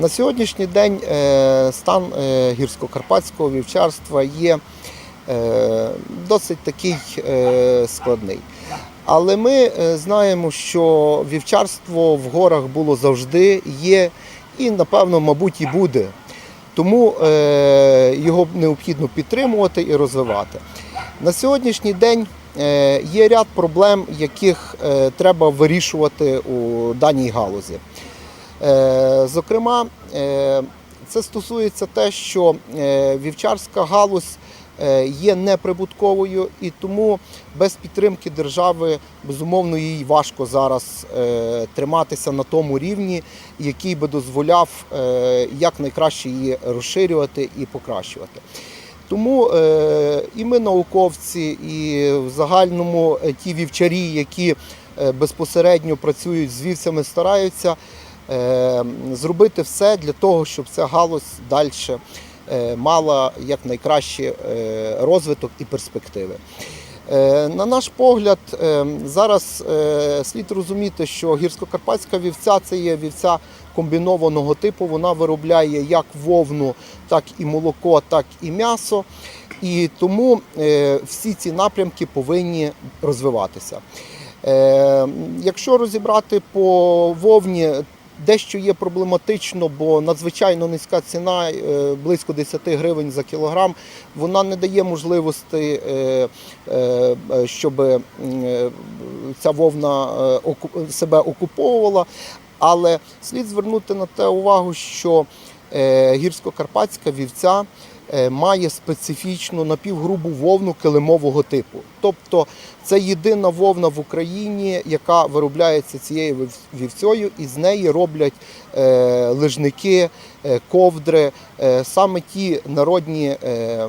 На сьогоднішній день е, стан е, гірсько-карпатського вівчарства є е, досить такий складний. Але ми знаємо, що вівчарство в горах було завжди, є і, напевно, мабуть, і буде. Тому його необхідно підтримувати і розвивати. На сьогоднішній день є ряд проблем, яких треба вирішувати у даній галузі. Е, Зокрема, е, це стосується те, що е, вівчарська галузь є неприбутковою, і тому без підтримки держави безумовно їй важко зараз триматися на тому рівні, який би дозволяв якнайкраще її розширювати і покращувати. Тому і ми, науковці, і в загальному ті вівчарі, які безпосередньо працюють з вівцями, стараються зробити все для того, щоб ця галузь далі мала якнайкращий е, розвиток і перспективи. Е, На наш погляд, е, зараз е, слід розуміти, що гірсько-карпатська вівця це є вівця комбінованого типу. Вона виробляє як вовну, так і молоко, так і м'ясо. І тому е, всі ці напрямки повинні розвиватися. Е, Якщо розібрати по вовні, дещо є проблематично, бо надзвичайно низька ціна, е, близько 10 гривень за кілограм, вона не дає можливості, е, е, щоб ця вовна себе окуповувала. Але слід звернути на те увагу, що гірсько-карпатська вівця е, має специфічну напівгрубу вовну килимового типу. Тобто це єдина вовна в Україні, яка виробляється цією вівцею, і з неї роблять е, лижники, е, ковдри, е, саме ті народні е, е,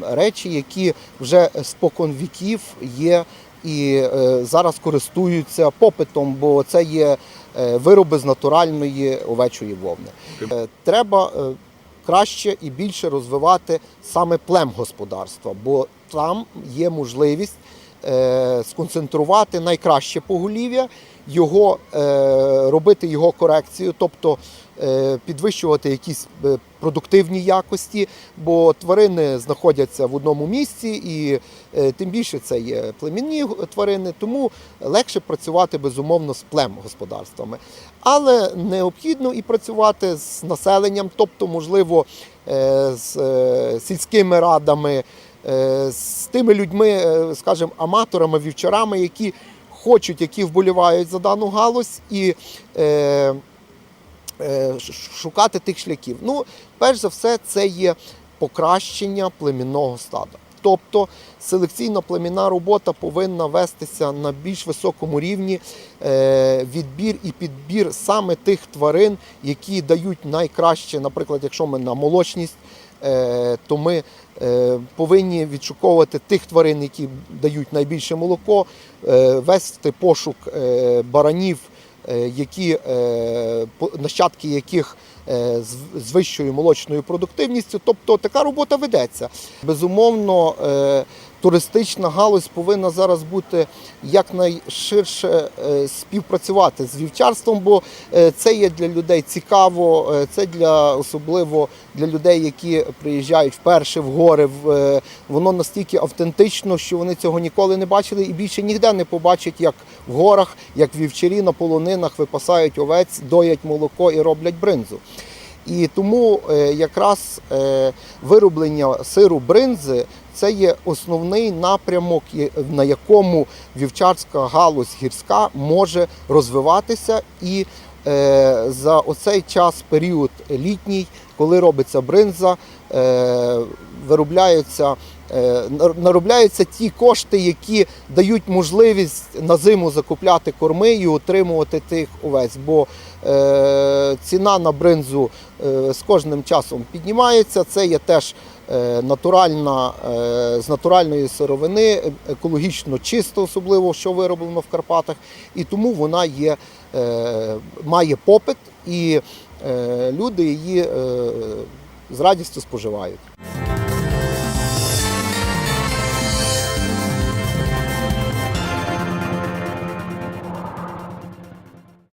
речі, які вже спокон віків є і е, зараз користуються попитом, бо це є е, вироби з натуральної овечої вовни. Е, Треба краще і більше розвивати саме плем господарства, бо там є можливість сконцентрувати найкраще поголів'я, його е, робити його корекцію, тобто е, підвищувати якісь е, продуктивні якості, бо тварини знаходяться в одному місці, і е, тим більше це є племінні тварини, тому легше працювати безумовно з племгосподарствами. Але необхідно і працювати з населенням, тобто, можливо, е, з е, сільськими радами, е, з тими людьми, е, скажімо, аматорами, вівчарами, які хочуть, які вболівають за дану галузь і е, е, шукати тих шляхів. Ну, перш за все, це є покращення племінного стада. Тобто селекційна племінна робота повинна вестися на більш високому рівні е, відбір і підбір саме тих тварин, які дають найкраще, наприклад, якщо ми на молочність, е, то ми е, повинні відшуковувати тих тварин, які дають найбільше молоко, вести пошук баранів, які, е, нащадки яких е, з- вищою молочною продуктивністю. Тобто така робота ведеться. Безумовно, е, туристична галузь повинна зараз бути якнайширше е, співпрацювати з вівчарством, бо е, це є для людей цікаво, е, це для особливо для людей, які приїжджають вперше в гори. Воно настільки автентично, що вони цього ніколи не бачили і більше ніде не побачать, як в горах, як вівчарі на полонинах випасають овець, доять молоко і роблять бринзу. І тому е, якраз е, вироблення сиру бринзи це є основний напрямок, на якому вівчарська галузь гірська може розвиватися. І е, за оцей час, період літній, коли робиться бринза, виробляються. Е, нар- Наробляються ті кошти, які дають можливість на зиму закупляти корми і отримувати тих овець. Бо е, ціна на бринзу е, з кожним часом піднімається. Це є теж е, натуральна, е, з натуральної сировини, е, екологічно чисто, особливо що вироблено в Карпатах, і тому вона є, е, має попит, і е, люди її е, з радістю споживають.